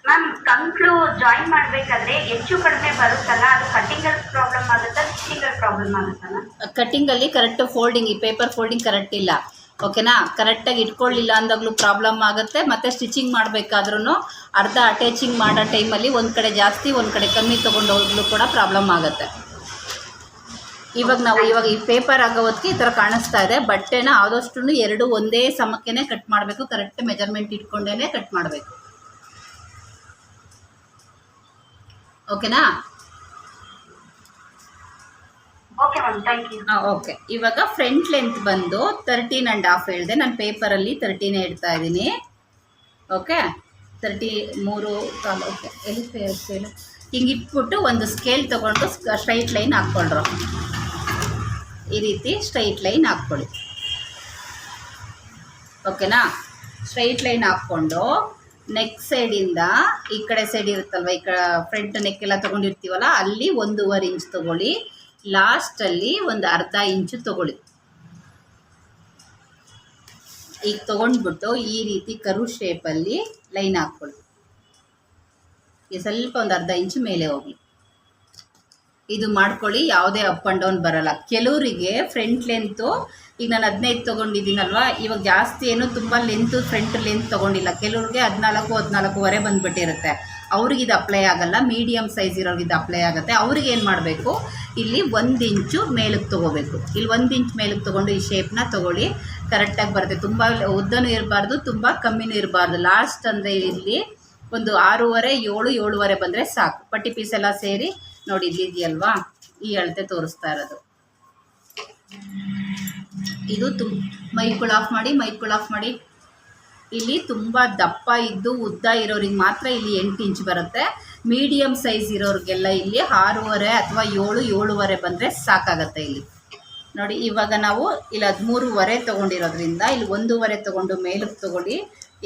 ma'am ಕಂಕ್ಳು join ಮಾಡಬೇಕಾದ್ರೆ ಹೆಚ್ಚು ಕಡಿಮೆ ಬರುತ್ತಲ್ಲ? ಅದು ಪ್ರಾಬ್ಲಮ್ ಆಗುತ್ತಾ ಸ್ಟಿಚಿಂಗ್ ಅಲ್ಲಿ ಪ್ರಾಬ್ಲಮ್ ಆಗುತ್ತಾ ಮ್ಯಾಮ್ ಕಟ್ಟಿಂಗಲ್ಲಿ ಕರೆಕ್ಟ್ ಫೋಲ್ಡಿಂಗ್ ಈ ಪೇಪರ್ ಫೋಲ್ಡಿಂಗ್ ಕರೆಕ್ಟ್ ಇಲ್ಲ. ಓಕೆನಾ ಕರೆಕ್ಟಾಗಿ ಇಟ್ಕೊಳ್ಳಿಲ್ಲ ಅಂದಾಗಲೂ ಪ್ರಾಬ್ಲಮ್ ಆಗುತ್ತೆ. ಮತ್ತು ಸ್ಟಿಚಿಂಗ್ ಮಾಡಬೇಕಾದ್ರೂ ಅರ್ಧ ಅಟ್ಯಾಚಿಂಗ್ ಮಾಡೋ ಟೈಮಲ್ಲಿ ಒಂದು ಕಡೆ ಜಾಸ್ತಿ, ಒಂದು ಕಡೆ ಕಮ್ಮಿ ತೊಗೊಂಡು ಹೋಗ್ಲೂ ಕೂಡ ಪ್ರಾಬ್ಲಮ್ ಆಗುತ್ತೆ. ಇವಾಗ ನಾವು ಇವಾಗ ಈ ಪೇಪರ್ ಆಗೋದಕ್ಕೆ ಈ ಥರ ಕಾಣಿಸ್ತಾ ಇದೆ. ಬಟ್ಟೆನ ಆದಷ್ಟು ಎರಡು ಒಂದೇ ಸಮಕ್ಕೆ ಕಟ್ ಮಾಡಬೇಕು. ಕರೆಕ್ಟ್ ಮೆಜರ್ಮೆಂಟ್ ಇಟ್ಕೊಂಡೇ ಕಟ್ ಮಾಡಬೇಕು. ಓಕೆನಾ ಓಕೆ ಇವಾಗ ಫ್ರಂಟ್ ಲೆಂತ್ ಬಂದು ತರ್ಟೀನ್ ಆ್ಯಂಡ್ ಹಾಫ್ ಹೇಳಿದೆ. ನಾನು ಪೇಪರಲ್ಲಿ ತರ್ಟೀನೇ ಇಡ್ತಾ ಇದ್ದೀನಿ. ಓಕೆ ತರ್ಟಿ ಮೂರು ಓಕೆ ಎಲ್ಲಿ ಹಿಂಗೆ ಇಟ್ಬಿಟ್ಟು ಒಂದು ಸ್ಕೇಲ್ ತೊಗೊಂಡು ಸ್ಟ್ರೈಟ್ ಲೈನ್ ಹಾಕ್ಕೊಳ್ರು ಈ ರೀತಿ ಸ್ಟ್ರೈಟ್ ಲೈನ್ ಹಾಕ್ಕೊಳ್ಳಿ. ಓಕೆನಾ ಸ್ಟ್ರೈಟ್ ಲೈನ್ ಹಾಕ್ಕೊಂಡು ನೆಕ್ ಸೈಡಿಂದ ಈ ಕಡೆ ಸೈಡ್ ಇರುತ್ತಲ್ವ? ಈ ಕಡೆ ಫ್ರಂಟ್ ನೆಕ್ ಎಲ್ಲ ತೊಗೊಂಡಿರ್ತೀವಲ್ಲ, ಅಲ್ಲಿ ಒಂದೂವರೆ ಇಂಚ್ ತೊಗೊಳ್ಳಿ. ಲಾಸ್ಟಲ್ಲಿ ಒಂದು ಅರ್ಧ ಇಂಚು ತಗೊಳ್ಳಿ. ಈಗ ತಗೊಂಡ್ಬಿಟ್ಟು ಈ ರೀತಿ ಕರು ಶೇಪಲ್ಲಿ ಲೈನ್ ಹಾಕ್ಕೊಳ್ಳಿ. ಈ ಸ್ವಲ್ಪ ಒಂದು ಅರ್ಧ ಇಂಚು ಮೇಲೆ ಹೋಗಿ ಇದು ಮಾಡ್ಕೊಳ್ಳಿ, ಯಾವುದೇ ಅಪ್ ಆ್ಯಂಡ್ ಡೌನ್ ಬರಲ್ಲ. ಕೆಲವರಿಗೆ ಫ್ರಂಟ್ ಲೆಂತು ಈಗ ನಾನು ಹದಿನೈದು ತೊಗೊಂಡಿದ್ದೀನಲ್ವಾ, ಇವಾಗ ಜಾಸ್ತಿ ಏನು ತುಂಬ ಲೆಂತು ಫ್ರಂಟ್ ಲೆಂತ್ ತೊಗೊಂಡಿಲ್ಲ. ಕೆಲವ್ರಿಗೆ ಹದಿನಾಲ್ಕು, ಹದಿನಾಲ್ಕೂವರೆ ಬಂದುಬಿಟ್ಟಿರುತ್ತೆ. ಅವ್ರಿಗೆ ಇದು ಅಪ್ಲೈ ಆಗಲ್ಲ ಮೀಡಿಯಮ್ ಸೈಜ್ ಇರೋರಿಗೆ ಇದು ಅಪ್ಲೈ ಆಗುತ್ತೆ. ಅವ್ರಿಗೆ ಏನು ಮಾಡಬೇಕು? ಇಲ್ಲಿ ಒಂದು ಇಂಚು ಮೇಲಕ್ಕೆ ತೊಗೋಬೇಕು. ಇಲ್ಲಿ ಒಂದು ಇಂಚ್ ಮೇಲಕ್ಕೆ ತೊಗೊಂಡು ಈ ಶೇಪ್ನ ತೊಗೊಳ್ಳಿ. ಕರೆಕ್ಟಾಗಿ ಬರುತ್ತೆ. ತುಂಬ ಉದ್ದನೂ ಇರಬಾರ್ದು, ತುಂಬ ಕಮ್ಮಿನೂ ಇರಬಾರ್ದು. ಲಾಸ್ಟ್ ಅಂದರೆ ಇಲ್ಲಿ ಒಂದು ಆರೂವರೆ, ಏಳು, ಏಳುವರೆ ಬಂದರೆ ಸಾಕು. ಪಟ್ಟಿ ಪೀಸ್ ಎಲ್ಲ ಸೇರಿ ನೋಡಿ ಇಲ್ಲಿದೆಯಲ್ವಾ ಈ ಅಳತೆ ತೋರಿಸ್ತಾ ಇರೋದು. ಇದು ತುಮ್ ಮೈಕ್ಗಳು ಆಫ್ ಮಾಡಿ ಮೈಕ್ಗಳು ಆಫ್ ಮಾಡಿ ಇಲ್ಲಿ ತುಂಬ ದಪ್ಪ ಇದ್ದು ಉದ್ದ ಇರೋರಿಗೆ ಮಾತ್ರ ಇಲ್ಲಿ ಎಂಟು ಇಂಚ್ ಬರುತ್ತೆ. ಮೀಡಿಯಂ ಸೈಜ್ ಇರೋರಿಗೆಲ್ಲ ಇಲ್ಲಿ ಆರೂವರೆ ಅಥವಾ ಏಳು, ಏಳುವರೆ ಬಂದರೆ ಸಾಕಾಗತ್ತೆ ಇಲ್ಲಿ. ನೋಡಿ, ಇವಾಗ ನಾವು ಇಲ್ಲಿ ಹದಿಮೂರುವರೆ ತೊಗೊಂಡಿರೋದ್ರಿಂದ ಇಲ್ಲಿ ಒಂದೂವರೆ ತೊಗೊಂಡು ಮೇಲಕ್ಕೆ ತೊಗೊಳ್ಳಿ.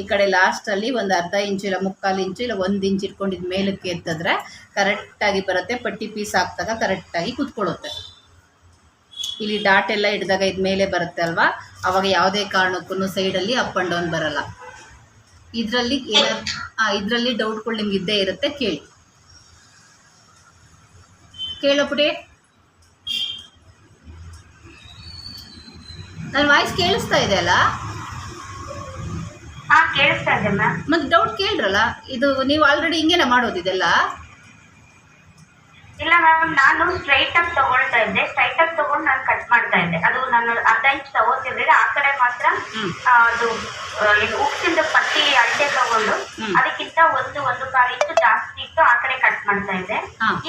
ಈ ಕಡೆ ಲಾಸ್ಟಲ್ಲಿ ಒಂದು ಅರ್ಧ ಇಂಚು ಇಲ್ಲ ಮುಕ್ಕಾಲು ಇಂಚು ಇಲ್ಲ ಒಂದು ಇಂಚ್ ಇಟ್ಕೊಂಡಿದ್ದು ಮೇಲಕ್ಕೆ ಎತ್ತಿದ್ರೆ ಕರೆಕ್ಟಾಗಿ ಬರುತ್ತೆ. ಪಟ್ಟಿ ಪೀಸ್ ಹಾಕ್ದಾಗ ಕರೆಕ್ಟಾಗಿ ಕುತ್ಕೊಳ್ಳುತ್ತೆ. ಇಲ್ಲಿ ಡಾಟ್ ಎಲ್ಲ ಹಿಡ್ದಾಗ ಇದು ಮೇಲೆ ಬರುತ್ತೆ ಅಲ್ವಾ? ಅವಾಗ ಯಾವುದೇ ಕಾರಣಕ್ಕೂ ಸೈಡಲ್ಲಿ ಅಪ್ ಆ್ಯಂಡ್ ಡೌನ್ ಬರಲ್ಲ. ಇದರಲ್ಲಿ ಏನಾದ್ರು ಇದರಲ್ಲಿ ಡೌಟ್ಗಳು ನಿಮ್ಗೆ ಇದ್ದೇ ಇರುತ್ತೆ ಕೇಳಿ. ಕೇಳೋಪುಡಿ ನನ್ನ ವಾಯ್ಸ್ ಕೇಳಿಸ್ತಾ ಇದೆ ಅಲ್ಲ? ಮತ್ತೆ ಡೌಟ್ ಕೇಳ್ರಲ್ಲ? ಇದು ನೀವು ಆಲ್ರೆಡಿ ಹಿಂಗೇನ ಮಾಡೋದು ಇದೆಲ್ಲ? ಇಲ್ಲ ಮ್ಯಾಮ್ ನಾನು ಸ್ಟ್ರೈಟ್ ಆಗಿ ತಗೊಳ್ತಾ ಇದ್ದೆ. ಸ್ಟ್ರೈಟ್ ಆಗಿ ತಗೊಂಡು ನಾನು ಕಟ್ ಮಾಡ್ತಾ ಇದ್ದೆ. ಅದು ನಾನು ಅರ್ಧ ಇಂಚ್ ತಗೋತಿರ್ಲಿಲ್ಲ. ಆ ಕಡೆ ಮಾತ್ರ ಅದು ಉಕ್ಸಿಂದ ಪಟ್ಟಿ ಅಳತೆ ತಗೊಂಡು ಅದಕ್ಕಿಂತ ಒಂದು ಒಂದು ಕಾಲು ಇಂಚು ಜಾಸ್ತಿ ಇತ್ತು. ಆ ಕಡೆ ಕಟ್ ಮಾಡ್ತಾ ಇದ್ದೆ.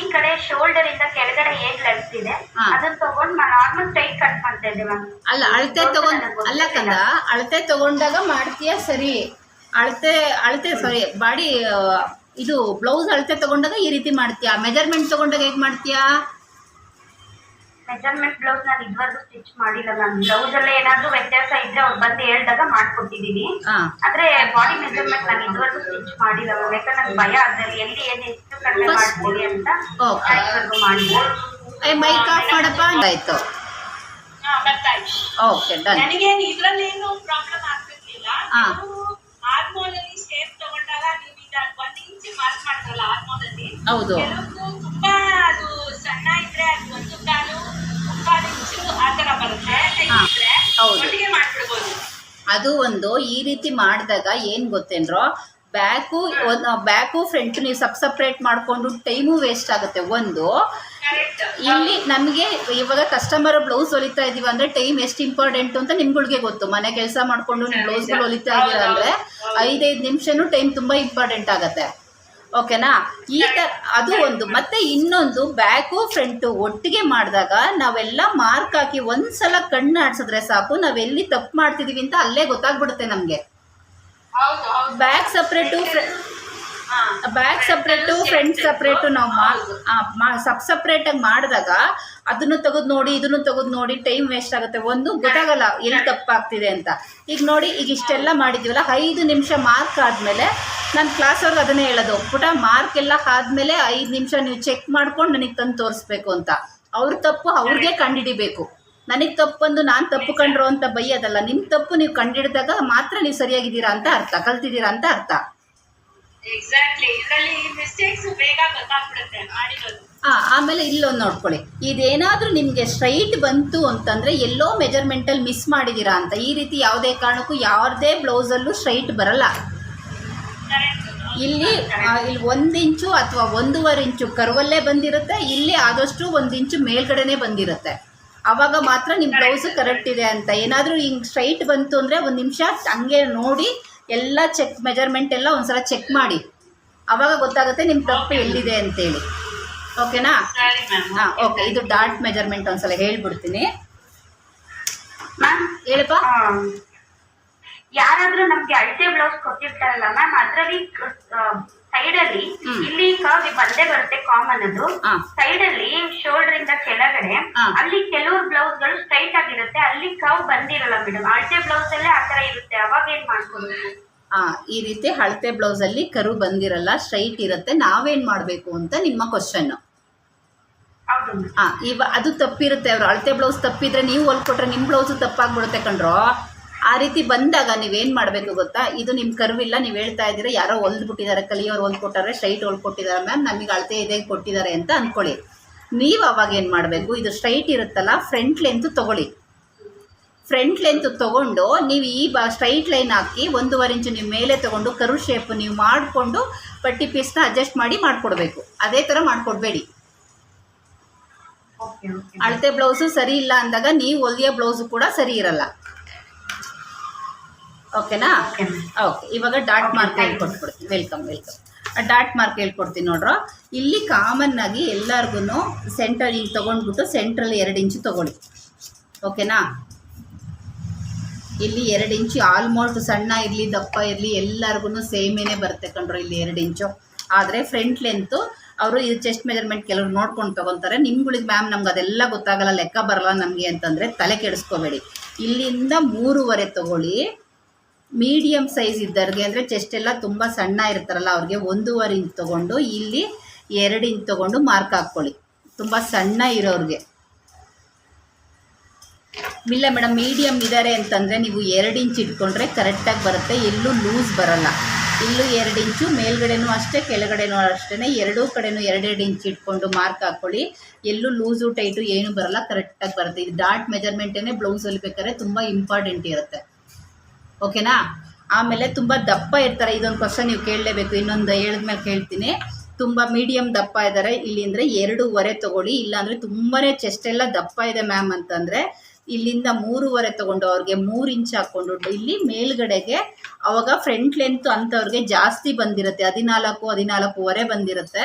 ಈ ಕಡೆ ಶೋಲ್ಡರ್ ಇಂದ ಕೆಳಗಡೆ ಏನ್ ಲೆಂತ್ ಇದೆ. ಅದನ್ನ ತಗೊಂಡು ನಾರ್ಮಲ್ ಸ್ಟ್ರೈಟ್ ಕಟ್ ಮಾಡ್ತಾ ಇದ್ದೆ ಮ್ಯಾಮ್ ಅಲ್ಲ ಅಳತೆ ತಗೊಂಡ ಅಲ್ಲ ಕಂದ ಅಳತೆ ತಗೊಂಡಾಗ ಮಾಡ್ತೀಯಾ ಸರಿ? ಅಳತೆ ಅಳತೆ ಸಾರಿ ಬಾಡಿ ಇದು ಬ್ಲೌಸ್ ಅಳತೆ ತಗೊಂಡಾಗ ಈ ರೀತಿ ಮಾಡ್ತೀಯಾ? ಮೆಜರ್ಮೆಂಟ್ ತಗೊಂಡಾಗ ಹೇಗೆ ಮಾಡ್ತೀಯಾ? ಮೆಜರ್ಮೆಂಟ್ ಬ್ಲೌಸ್ ನಾನು ಇದುವರೆಗೂ ಸ್ಟಿಚ್ ಮಾಡಿಲ್ಲ ಮ್ಯಾಮ್ ಬ್ಲೌಸ್ ಎಲ್ಲ ಏನಾದ್ರೂ ವ್ಯತ್ಯಾಸ ಇದ್ರೆ ಅವ್ರು ಬಂದು ಹೇಳ್ದಾಗ ಮಾಡ್ಕೊಟ್ಟಿದ್ದೀನಿ ಆದ್ರೆ ಬಾಡಿ ಮೆಜರ್ಮೆಂಟ್ ನಾನು ಇದುವರೆಗೂ ಸ್ಟಿಚ್ ಮಾಡಿಲ್ಲ ಮ್ಯಾಮ್ ಯಾಕಂದ್ರೆ ನಂಗೆ ಭಯ ಅದ್ರಲ್ಲಿ ಎಲ್ಲಿ ಏನು ಎಷ್ಟು ಕಡಿಮೆ ಮಾಡ್ತೀವಿ ಅಂತ ಓಕೆ ಇದುವರೆಗೂ ಮಾಡಿಲ್ಲ ಏ ಮೈಕ್ ಆಫ್ ಮಾಡಪ್ಪ. ಆಯ್ತು. ಓಕೆ ಡನ್ ನನಗೇನು ಇದ್ರಲ್ಲೇನು ಪ್ರಾಬ್ಲಮ್ ಆಗ್ತಿರ್ಲಿಲ್ಲ. ಹಾ. ಮಾರ್ಕ್ ಮಾಡ್ತಾರಲ್ಲ ಹಾರ್ಮೋನ್ ಹೌದು. ತುಂಬಾ ಅದು ಸಣ್ಣ ಇದ್ರೆ ಅದು ಒಂದು ಕಾಲು ಮುಕ್ಕಾಲು ಇಂಚು ಆ ತರ ಬರುತ್ತೆ. ಹಾ. ಇದ್ರೆ ಹೌದು. ಒಟ್ಟಿಗೆ ಮಾಡ್ಬಿಡ್ಬೋದು. ಅದು ಒಂದು ಈ ರೀತಿ ಮಾಡಿದಾಗ ಏನು ಗೊತ್ತೇನ್ರೋ? ಬ್ಯಾಕು ಒಂದು ಬ್ಯಾಕು ಫ್ರಂಟ್ ನೀವು ಸಬ್ ಸಪ್ರೇಟ್ ಮಾಡಿಕೊಂಡು ಟೈಮು ವೇಸ್ಟ್ ಆಗುತ್ತೆ. ಒಂದು ಇಲ್ಲಿ ನಮಗೆ ಇವಾಗ ಕಸ್ಟಮರ್ ಬ್ಲೌಸ್ ಹೊಲಿತಾ ಇದೀವಿ ಅಂದ್ರೆ ಟೈಮ್ ಎಷ್ಟು ಇಂಪಾರ್ಟೆಂಟ್ ಅಂತ ನಿಮ್ಗಳಿಗೆ ಗೊತ್ತು. ಮನೆ ಕೆಲಸ ಮಾಡ್ಕೊಂಡು ನೀವು ಬ್ಲೌಸ್ಗಳು ಹೊಲಿತಾ ಇದ್ದೀರಾ ಅಂದ್ರೆ ಐದೈದು ನಿಮಿಷನೂ ಟೈಮ್ ತುಂಬಾ ಇಂಪಾರ್ಟೆಂಟ್ ಆಗತ್ತೆ. ಓಕೆನಾ? ಈ ಥರ ಅದು ಒಂದು. ಮತ್ತೆ ಇನ್ನೊಂದು ಬ್ಯಾಕು ಫ್ರಂಟು ಒಟ್ಟಿಗೆ ಮಾಡಿದಾಗ ನಾವೆಲ್ಲ ಮಾರ್ಕ್ ಹಾಕಿ ಒಂದ್ಸಲ ಕಣ್ಣು ಆಡ್ಸಿದ್ರೆ ಸಾಕು ನಾವೆಲ್ಲಿ ತಪ್ಪು ಮಾಡ್ತಿದೀವಿ ಅಂತ ಅಲ್ಲೇ ಗೊತ್ತಾಗ್ಬಿಡುತ್ತೆ ನಮಗೆ. ಬ್ಯಾಕ್ ಸಪ್ರೇಟು ಹಾ ಬ್ಯಾಕ್ ಸಪ್ರೇಟು ಫ್ರಂಟ್ ಸಪ್ರೇಟು ನಾವು ಮಾ ಸಬ್ ಸಪ್ರೇಟಾಗಿ ಮಾಡಿದಾಗ ಅದನ್ನು ತೆಗೆದು ನೋಡಿ, ಇದನ್ನು ತೆಗೆದು ನೋಡಿ ಟೈಮ್ ವೇಸ್ಟ್ ಆಗುತ್ತೆ. ಒಂದು ಗೊತ್ತಾಗಲ್ಲ ಎಲ್ಲಿ ತಪ್ಪಾಗ್ತಿದೆ ಅಂತ. ಈಗ ನೋಡಿ, ಈಗ ಇಷ್ಟೆಲ್ಲ ಮಾಡಿದ್ದೀವಲ್ಲ, ಐದು ನಿಮಿಷ ಮಾರ್ಕ್ ಆದಮೇಲೆ ನಾನು ಕ್ಲಾಸ್ ಅವ್ರಿಗೆ ಅದನ್ನೇ ಹೇಳೋದು. ಪುಟ ಮಾರ್ಕ್ ಎಲ್ಲ ಆದಮೇಲೆ ಐದು ನಿಮಿಷ ನೀವು ಚೆಕ್ ಮಾಡ್ಕೊಂಡು ನನಗೆ ತಂದು ತೋರಿಸ್ಬೇಕು ಅಂತ. ಅವ್ರ ತಪ್ಪು ಅವ್ರಿಗೆ ಕಂಡುಹಿಡಿಬೇಕು. ನನಗೆ ತಪ್ಪು ಬಂದು ನಾನು ತಪ್ಪು ಕಂಡ್ರು ಅಂತ ಬೈಯೋದಲ್ಲ. ನಿಮ್ಮ ತಪ್ಪು ನೀವು ಕಂಡಿಡಿದಾಗ ಮಾತ್ರ ನೀವು ಸರಿಯಾಗಿದ್ದೀರಾ ಅಂತ ಅರ್ಥ, ಕಲ್ತಿದ್ದೀರಾ ಅಂತ ಅರ್ಥ. ಎಕ್ಸಾಕ್ಟ್ಲಿ ಇದರಲ್ಲಿ ಮಿಸ್ಟೇಕ್ಸ್ ಬೇಗ ಗೊತ್ತಾಗ್ಬಿಡುತ್ತೆ ಮಾಡಿರೋದು. ಆ, ಆಮೇಲೆ ಇಲ್ಲೊಂದು ನೋಡ್ಕೊಳ್ಳಿ. ಇದೇನಾದ್ರೂ ನಿಮಗೆ ಸ್ಟ್ರೈಟ್ ಬಂತು ಅಂತಂದ್ರೆ ಎಲ್ಲೋ ಮೆಜರ್ಮೆಂಟಲ್ಲಿ ಮಿಸ್ ಮಾಡಿದ್ದೀರಾ ಅಂತ. ಈ ರೀತಿ ಯಾವುದೇ ಕಾರಣಕ್ಕೂ ಯಾವುದೇ ಬ್ಲೌಸಲ್ಲೂ ಸ್ಟ್ರೈಟ್ ಬರಲ್ಲ. ಇಲ್ಲಿ ಇಲ್ಲಿ ಒಂದು ಇಂಚು ಅಥವಾ ಒಂದೂವರೆ ಇಂಚು ಕರ್ವಲ್ಲೇ ಬಂದಿರುತ್ತೆ. ಇಲ್ಲಿ ಆದಷ್ಟು ಒಂದು ಇಂಚು ಮೇಲ್ಗಡೆನೆ ಬಂದಿರುತ್ತೆ. ಆವಾಗ ಮಾತ್ರ ನಿಮ್ಮ ಬ್ಲೌಸ್ ಕರೆಕ್ಟ್ ಇದೆ ಅಂತ. ಏನಾದರೂ ಹಿಂಗೆ ಸ್ಟ್ರೈಟ್ ಬಂತು ಅಂದರೆ ಒಂದು ನಿಮಿಷ ಹಂಗೆ ನೋಡಿ ಎಲ್ಲ ಚೆಕ್ ಮೆಜರ್ಮೆಂಟ್ ಎಲ್ಲ ಒಂದ್ಸಲ ಚೆಕ್ ಮಾಡಿ. ಅವಾಗ ಗೊತ್ತಾಗುತ್ತೆ ನಿಮ್ ತಪ್ಪು ಎಲ್ಲಿದೆ ಅಂತೇಳಿ. ಓಕೆನಾ ಹಾ ಓಕೆ ಇದು ಡಾಟ್ ಮೆಜರ್ಮೆಂಟ್ ಒಂದ್ಸಲ ಹೇಳ್ಬಿಡ್ತೀನಿ. ಮ್ಯಾಮ್ ಹೇಳಪ್ಪ? ಯಾರಾದ್ರೂ ನಮ್ಗೆ ಅಳತೆ ಬ್ಲೌಸ್ ಕೊಟ್ಟಿರ್ತಾರಲ್ಲ ಮ್ಯಾಮ್ ಅದ್ರಲ್ಲಿ ಸೈಡ್ ಅಲ್ಲಿ. ಇಲ್ಲಿ ಕಾವಿ ಬಂದೇ ಬರುತ್ತೆ ಕಾಮನ್ ಅದು. ಸೈಡ್ ಅಲ್ಲಿ ಶೋಲ್ಡರ್ ಇಂದ ಕೆಳಗಡೆ. ಅಲ್ಲಿ ಕೆಲವು ಬ್ಲೌಸ್ಗಳು ಸ್ಟ್ರೈಟ್ ಆಗಿರುತ್ತೆ. ಅಲ್ಲಿ ಕಾವ್ ಬಂದಿರಲ್ಲ ಮೇಡಮ್ ಅಳತೆ ಬ್ಲೌಸ್ ಅಲ್ಲೇ ಆತರ ಇರುತ್ತೆ. ಅವಾಗ ಏನ್ ಮಾಡ್ಕೊಬೇಕು ಆ ಈ ರೀತಿ ಹಳತೆ ಬ್ಲೌಸಲ್ಲಿ ಕರು ಬಂದಿರಲ್ಲ ಸ್ಟ್ರೈಟ್ ಇರುತ್ತೆ. ನಾವೇನ್ ಮಾಡ್ಬೇಕು ಅಂತ ನಿಮ್ಮ ಕ್ವಶನ್ ಇವ ಅದು ತಪ್ಪಿರುತ್ತೆ. ಅವ್ರು ಅಳತೆ ಬ್ಲೌಸ್ ತಪ್ಪಿದ್ರೆ ನೀವು ಹೊಲ್ಕೊಟ್ರೆ ನಿಮ್ ಬ್ಲೌಸ್ ತಪ್ಪಾಗ್ಬಿಡುತ್ತೆ ಕಣ್ರೋ. ಆ ರೀತಿ ಬಂದಾಗ ನೀವೇನು ಮಾಡಬೇಕು ಗೊತ್ತಾ? ಇದು ನಿಮ್ಮ ಕರ್ವಿಲ್ಲ ನೀವು ಹೇಳ್ತಾ ಇದ್ದೀರಾ ಯಾರೋ ಹೊಲ್ದ್ಬಿಟ್ಟಿದ್ದಾರೆ ಕಲಿಯೋರು ಹೊಲ್ಕೊಟ್ಟಾರೆ ಸ್ಟ್ರೈಟ್ ಹೊಲ್ಕೊಟ್ಟಿದ್ದಾರೆ ಮ್ಯಾಮ್ ನಮಗೆ ಅಳತೆ ಇದೆ ಕೊಟ್ಟಿದ್ದಾರೆ ಅಂತ ಅಂದ್ಕೊಳ್ಳಿ ನೀವು ಅವಾಗ ಏನು ಮಾಡಬೇಕು? ಇದು ಸ್ಟ್ರೈಟ್ ಇರುತ್ತಲ್ಲ ಫ್ರಂಟ್ ಲೆಂತ್ ತೊಗೊಳ್ಳಿ. ಫ್ರಂಟ್ ಲೆಂತ್ ತೊಗೊಂಡು ನೀವು ಈ ಬಾ ಸ್ಟ್ರೈಟ್ ಲೈನ್ ಹಾಕಿ ಒಂದೂವರೆ ಇಂಚು ನೀವು ಮೇಲೆ ತೊಗೊಂಡು ಕರು ಶೇಪ್ ನೀವು ಮಾಡಿಕೊಂಡು ಪಟ್ಟಿ ಪೀಸ್ನ ಅಡ್ಜಸ್ಟ್ ಮಾಡಿ ಮಾಡಿಕೊಡ್ಬೇಕು. ಅದೇ ಥರ ಮಾಡಿಕೊಡ್ಬೇಡಿ. ಅಳತೆ ಬ್ಲೌಸು ಸರಿ ಇಲ್ಲ ಅಂದಾಗ ನೀವು ಹೊಲಿಯೋ ಬ್ಲೌಸು ಕೂಡ ಸರಿ ಇರಲ್ಲ. ಓಕೆನಾ ಓಕೆ ಇವಾಗ ಡಾಟ್ ಮಾರ್ಕ್ ಹೇಳ್ಕೊಟ್ಬಿಡ್ತೀನಿ. ವೆಲ್ಕಮ್ ವೆಲ್ಕಮ್ ಡಾಟ್ ಮಾರ್ಕ್ ಹೇಳ್ಕೊಡ್ತೀನಿ ನೋಡ್ರು. ಇಲ್ಲಿ ಕಾಮನ್ ಆಗಿ ಎಲ್ಲಾರ್ಗು ಸೆಂಟರ್ ತಗೊಂಡ್ಬಿಟ್ಟು ತೊಗೊಂಡ್ಬಿಟ್ಟು ಸೆಂಟ್ರಲ್ಲಿ ಎರಡು ಇಂಚು ತೊಗೊಳ್ಳಿ. ಓಕೆನಾ ಇಲ್ಲಿ ಎರಡು ಇಂಚು ಆಲ್ಮೋಸ್ಟ್ ಸಣ್ಣ ಇರಲಿ ದಪ್ಪ ಇರಲಿ ಎಲ್ಲರಿಗೂ ಸೇಮೇನೆ ಬರುತ್ತೆ ಕಣ್ರು ಇಲ್ಲಿ ಎರಡು ಇಂಚು ಆದರೆ ಫ್ರಂಟ್ ಲೆಂತು ಅವರು ಇದು ಚೆಸ್ಟ್ ಮೆಜರ್ಮೆಂಟ್ ಕೆಲವರು ನೋಡ್ಕೊಂಡು ತೊಗೊತಾರೆ. ನಿಮ್ಗಳಿಗೆ ಮ್ಯಾಮ್ ನಮ್ಗೆ ಅದೆಲ್ಲ ಗೊತ್ತಾಗಲ್ಲ ಲೆಕ್ಕ ಬರಲ್ಲ ನಮಗೆ ಅಂತಂದರೆ ತಲೆ ಕೆಡಿಸ್ಕೋಬೇಡಿ. ಇಲ್ಲಿಂದ ಮೂರುವರೆ ತೊಗೊಳ್ಳಿ. ಮೀಡಿಯಮ್ ಸೈಜ್ ಇದ್ದವ್ರಿಗೆ ಅಂದರೆ ಚೆಸ್ಟ್ ಎಲ್ಲ ತುಂಬ ಸಣ್ಣ ಇರ್ತಾರಲ್ಲ, ಅವ್ರಿಗೆ ಒಂದೂವರೆ ಇಂಚ್ ತೊಗೊಂಡು ಇಲ್ಲಿ ಎರಡು ಇಂಚ್ ತೊಗೊಂಡು ಮಾರ್ಕ್ ಹಾಕ್ಕೊಳ್ಳಿ. ತುಂಬ ಸಣ್ಣ ಇರೋರಿಗೆ. ಇಲ್ಲ ಮೇಡಮ್ ಮೀಡಿಯಮ್ ಇದ್ದಾರೆ ಅಂತಂದರೆ ನೀವು ಎರಡು ಇಂಚ್ ಇಟ್ಕೊಂಡ್ರೆ ಕರೆಕ್ಟಾಗಿ ಬರುತ್ತೆ, ಎಲ್ಲೂ ಲೂಸ್ ಬರಲ್ಲ. ಇಲ್ಲೂ ಎರಡು ಇಂಚು, ಮೇಲ್ಗಡೆನೂ ಅಷ್ಟೇ, ಕೆಳಗಡೆನೂ ಅಷ್ಟೇ ಎರಡೂ ಕಡೆನೂ ಎರಡೆರಡು ಇಂಚ್ ಇಟ್ಕೊಂಡು ಮಾರ್ಕ್ ಹಾಕ್ಕೊಳ್ಳಿ. ಎಲ್ಲೂ ಲೂಸು ಟೈಟು ಏನೂ ಬರಲ್ಲ ಕರೆಕ್ಟಾಗಿ ಬರುತ್ತೆ. ಇದು ಡಾಟ್ ಮೆಜರ್ಮೆಂಟೇ ಬ್ಲೌಸಲ್ಲಿ ಬೇಕಾದ್ರೆ ತುಂಬ ಇಂಪಾರ್ಟೆಂಟ್ ಇರುತ್ತೆ. ಓಕೆನಾ? ಆಮೇಲೆ ತುಂಬ ದಪ್ಪ ಇರ್ತಾರೆ. ಇದೊಂದು ಕ್ವಶನ್ ನೀವು ಕೇಳಲೇಬೇಕು. ಇನ್ನೊಂದು ಹೇಳಿದ್ಮೇಲೆ ಕೇಳ್ತೀನಿ. ತುಂಬ ಮೀಡಿಯಂ ದಪ್ಪ ಇದ್ದಾರೆ. ಇಲ್ಲಿ ಅಂದರೆ ಎರಡೂವರೆ ತೊಗೊಳ್ಳಿ. ಇಲ್ಲಾಂದರೆ ತುಂಬಾ ಚೆಸ್ಟ್ ಎಲ್ಲ ದಪ್ಪ ಇದೆ ಮ್ಯಾಮ್ ಅಂತಂದರೆ ಇಲ್ಲಿಂದ ಮೂರುವರೆ ತೊಗೊಂಡು ಅವ್ರಿಗೆ ಮೂರು ಇಂಚ್ ಹಾಕ್ಕೊಂಡು ಇಲ್ಲಿ ಮೇಲ್ಗಡೆಗೆ ಅವಾಗ ಫ್ರಂಟ್ ಲೆಂತ್ ಅಂಥವ್ರಿಗೆ ಜಾಸ್ತಿ ಬಂದಿರುತ್ತೆ. ಹದಿನಾಲ್ಕು, ಹದಿನಾಲ್ಕೂವರೆ ಬಂದಿರುತ್ತೆ.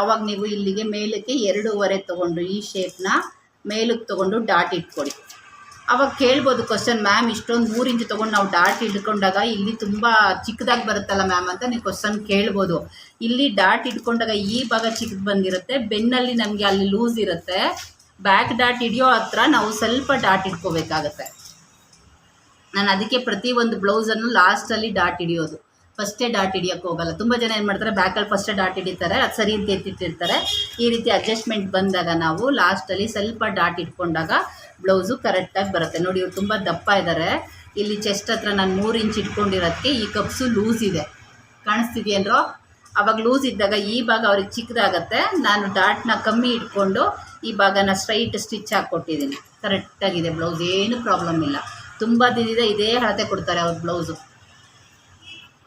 ಅವಾಗ ನೀವು ಇಲ್ಲಿಗೆ ಮೇಲಕ್ಕೆ ಎರಡೂವರೆ ತೊಗೊಂಡು ಈ ಶೇಪ್ನ ಮೇಲಕ್ಕೆ ತೊಗೊಂಡು ಡಾಟ್ ಇಟ್ಕೊಡಿ ಅವಾಗ ಕೇಳ್ಬೋದು ಕ್ವಶನ್ ಮ್ಯಾಮ್ ಇಷ್ಟೊಂದು ಮೂರು ಇಂಚು ತೊಗೊಂಡು ನಾವು ಡಾಟ್ ಹಿಡ್ಕೊಂಡಾಗ ಇಲ್ಲಿ ತುಂಬ ಚಿಕ್ಕದಾಗಿ ಬರುತ್ತಲ್ಲ ಮ್ಯಾಮ್ ಅಂತ ನೀವು ಕ್ವಶನ್ ಕೇಳ್ಬೋದು. ಇಲ್ಲಿ ಡಾಟ್ ಇಟ್ಕೊಂಡಾಗ ಈ ಭಾಗ ಚಿಕ್ಕದು ಬಂದಿರುತ್ತೆ, ಬೆನ್ನಲ್ಲಿ ನಮಗೆ ಅಲ್ಲಿ ಲೂಸ್ ಇರುತ್ತೆ. ಬ್ಯಾಕ್ ಡಾಟ್ ಹಿಡಿಯೋ ಹತ್ರ ನಾವು ಸ್ವಲ್ಪ ಡಾಟ್ ಇಟ್ಕೋಬೇಕಾಗತ್ತೆ. ನಾನು ಅದಕ್ಕೆ ಪ್ರತಿ ಒಂದು ಬ್ಲೌಸನ್ನು ಲಾಸ್ಟಲ್ಲಿ ಡಾಟ್ ಹಿಡಿಯೋದು. ಫಸ್ಟೇ ಡಾಟ್ ಹಿಡಿಯೋಕ್ಕೆ ಹೋಗಲ್ಲ. ತುಂಬ ಜನ ಏನು ಮಾಡ್ತಾರೆ ಬ್ಯಾಕಲ್ಲಿ ಫಸ್ಟೇ ಡಾಟ್ ಹಿಡಿತಾರೆ, ಅದು ಸರಿ ಅಂತ ಎತ್ತಿಟ್ಟಿರ್ತಾರೆ. ಈ ರೀತಿ ಅಡ್ಜಸ್ಟ್ಮೆಂಟ್ ಬಂದಾಗ ನಾವು ಲಾಸ್ಟಲ್ಲಿ ಸ್ವಲ್ಪ ಡಾಟ್ ಇಟ್ಕೊಂಡಾಗ ಬ್ಲೌಸು ಕರೆಕ್ಟಾಗಿ ಬರುತ್ತೆ. ನೋಡಿ, ಇವ್ರು ತುಂಬ ದಪ್ಪ ಇದ್ದಾರೆ ಇಲ್ಲಿ ಚೆಸ್ಟ್ ಹತ್ರ ನಾನು ಮೂರು ಇಂಚ್ ಇಟ್ಕೊಂಡಿರೋದಕ್ಕೆ ಈ ಕಪ್ಸು ಲೂಸ್ ಇದೆ. ಕಾಣಿಸ್ತಿದೆಯೇನ್ರೋ? ಅವಾಗ ಲೂಸ್ ಇದ್ದಾಗ ಈ ಭಾಗ ಅವ್ರಿಗೆ ಚಿಕ್ಕದಾಗತ್ತೆ. ನಾನು ಡಾಟ್ನ ಕಮ್ಮಿ ಇಟ್ಕೊಂಡು ಈ ಭಾಗನ ಸ್ಟ್ರೈಟ್ ಸ್ಟಿಚ್ ಹಾಕ್ಕೊಟ್ಟಿದ್ದೀನಿ ಕರೆಕ್ಟಾಗಿದೆ ಬ್ಲೌಸ್, ಏನು ಪ್ರಾಬ್ಲಮ್ ಇಲ್ಲ. ತುಂಬ ದಿನದ ಇದೇ ಅಳತೆ ಕೊಡ್ತಾರೆ ಅವ್ರ ಬ್ಲೌಸು.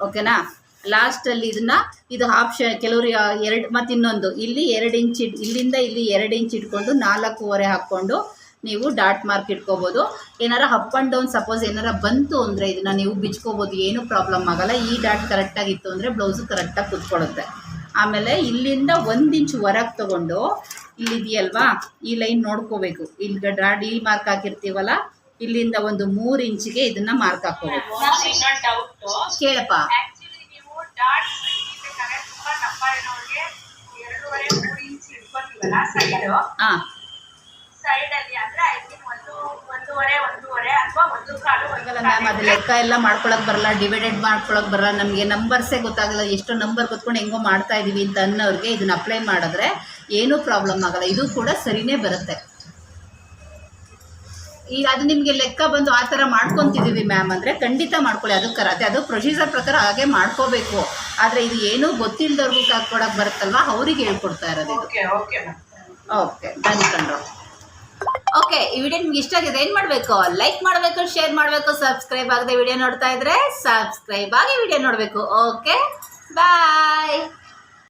ಓಕೆನಾ? ಲಾಸ್ಟಲ್ಲಿ ಇದನ್ನ, ಇದು ಆಪ್ಷನ್ ಕೆಲವರು ಎರಡು ಮತ್ತು ಇನ್ನೊಂದು ಇಲ್ಲಿ ಎರಡು ಇಂಚ್ ಇಟ್ ಇಲ್ಲಿಂದ ಇಲ್ಲಿ ಎರಡು ಇಂಚ್ ಇಟ್ಕೊಂಡು ನಾಲ್ಕೂವರೆ ಹಾಕ್ಕೊಂಡು ನೀವು ಡಾಟ್ ಮಾರ್ಕ್ ಇಟ್ಕೋಬೋದು. ಏನಾರ ಅಪ್ ಆ್ಯಂಡ್ ಡೌನ್ ಸಪೋಸ್ ಏನಾರ ಬಂತು ಅಂದರೆ ಇದನ್ನ ನೀವು ಬಿಚ್ಕೋಬೋದು ಏನೂ ಪ್ರಾಬ್ಲಮ್ ಆಗಲ್ಲ. ಈ ಡಾಟ್ ಕರೆಕ್ಟಾಗಿತ್ತು ಅಂದರೆ ಬ್ಲೌಸು ಕರೆಕ್ಟಾಗಿ ಕುತ್ಕೊಳ್ಳುತ್ತೆ. ಆಮೇಲೆ ಇಲ್ಲಿಂದ ಒಂದು ಇಂಚ್ ಹೊರಗೆ ತೊಗೊಂಡು ಇಲ್ಲಿದೆಯಲ್ವಾ? ಈ ಲೈನ್ ನೋಡ್ಕೋಬೇಕು. ಇಲ್ಲಿ ಡಾಟ್ ಇಲ್ಲಿ ಮಾರ್ಕ್ ಹಾಕಿರ್ತೀವಲ್ಲ ಇಲ್ಲಿಂದ ಒಂದು ಮೂರು ಇಂಚಿಗೆ ಇದನ್ನ ಮಾರ್ಕ್ ಹಾಕೋಬೇಕು ಕೇಳಪ್ಪ. ಹಾಂ. ಸೈಡ್ ಅಲ್ಲಿ ಅಂದ್ರೆ ಐ ಥಿಂಕ್ ಒಂದು ಒಂದೂವರೆ ಒಂದೂವರೆ ಅಥವಾ ಒಂದು ಕಾಲು ಒಂದು ಆಗಲ್ಲ ಮ್ಯಾಮ್ ಅದು ಲೆಕ್ಕ ಎಲ್ಲ ಮಾಡ್ಕೊಳಕ್ ಬರಲ್ಲ ಡಿವೈಡೆಡ್ ಮಾಡ್ಕೊಳಕ್ ಬರಲ್ಲ. ನಮಗೆ ನಂಬರ್ಸೇ ಗೊತ್ತಾಗಲ್ಲ ಎಷ್ಟು ನಂಬರ್ ಗೊತ್ಕೊಂಡು ಹೆಂಗೋ ಮಾಡ್ತಾ ಇದೀವಿ ಅಂತ ಅನ್ನೋರಿಗೆ ಇದನ್ನ ಅಪ್ಲೈ ಮಾಡಿದ್ರೆ ಏನೂ ಪ್ರಾಬ್ಲಮ್ ಆಗಲ್ಲ. ಇದು ಕೂಡ ಸರಿನೇ ಬರುತ್ತೆ. ಈಗ ಅದು ನಿಮಗೆ ಲೆಕ್ಕ ಬಂದು ಆ ಥರ ಮಾಡ್ಕೊತಿದ್ದೀವಿ ಮ್ಯಾಮ್ ಅಂದರೆ ಖಂಡಿತ ಮಾಡ್ಕೊಳ್ಳಿ. ಅದು ಕರತೆ ಅದು ಪ್ರೊಸೀಜರ್ ಪ್ರಕಾರ ಹಾಗೆ ಮಾಡ್ಕೋಬೇಕು. ಆದರೆ ಇದು ಏನೂ ಗೊತ್ತಿಲ್ಲದವ್ರಿಗೂ ಕಾಕೊಡಕ್ಕೆ ಬರುತ್ತಲ್ವಾ? ಅವ್ರಿಗೆ ಹೇಳ್ಕೊಡ್ತಾ ಇರೋದು ಓಕೆ ಓಕೆ ಕಂಡ್ರು ಓಕೆ ಈ ವಿಡಿಯೋ ನಿಮ್ಗೆ ಇಷ್ಟ ಆಗಿದೆ ಏನು ಮಾಡಬೇಕು? ಲೈಕ್ ಮಾಡಬೇಕು ಶೇರ್ ಮಾಡಬೇಕು ಸಬ್ಸ್ಕ್ರೈಬ್ ಆಗದೆ ವಿಡಿಯೋ ನೋಡ್ತಾ ಇದ್ರೆ ಸಬ್ಸ್ಕ್ರೈಬ್ ಆಗಿ ವಿಡಿಯೋ ನೋಡಬೇಕು. Okay bye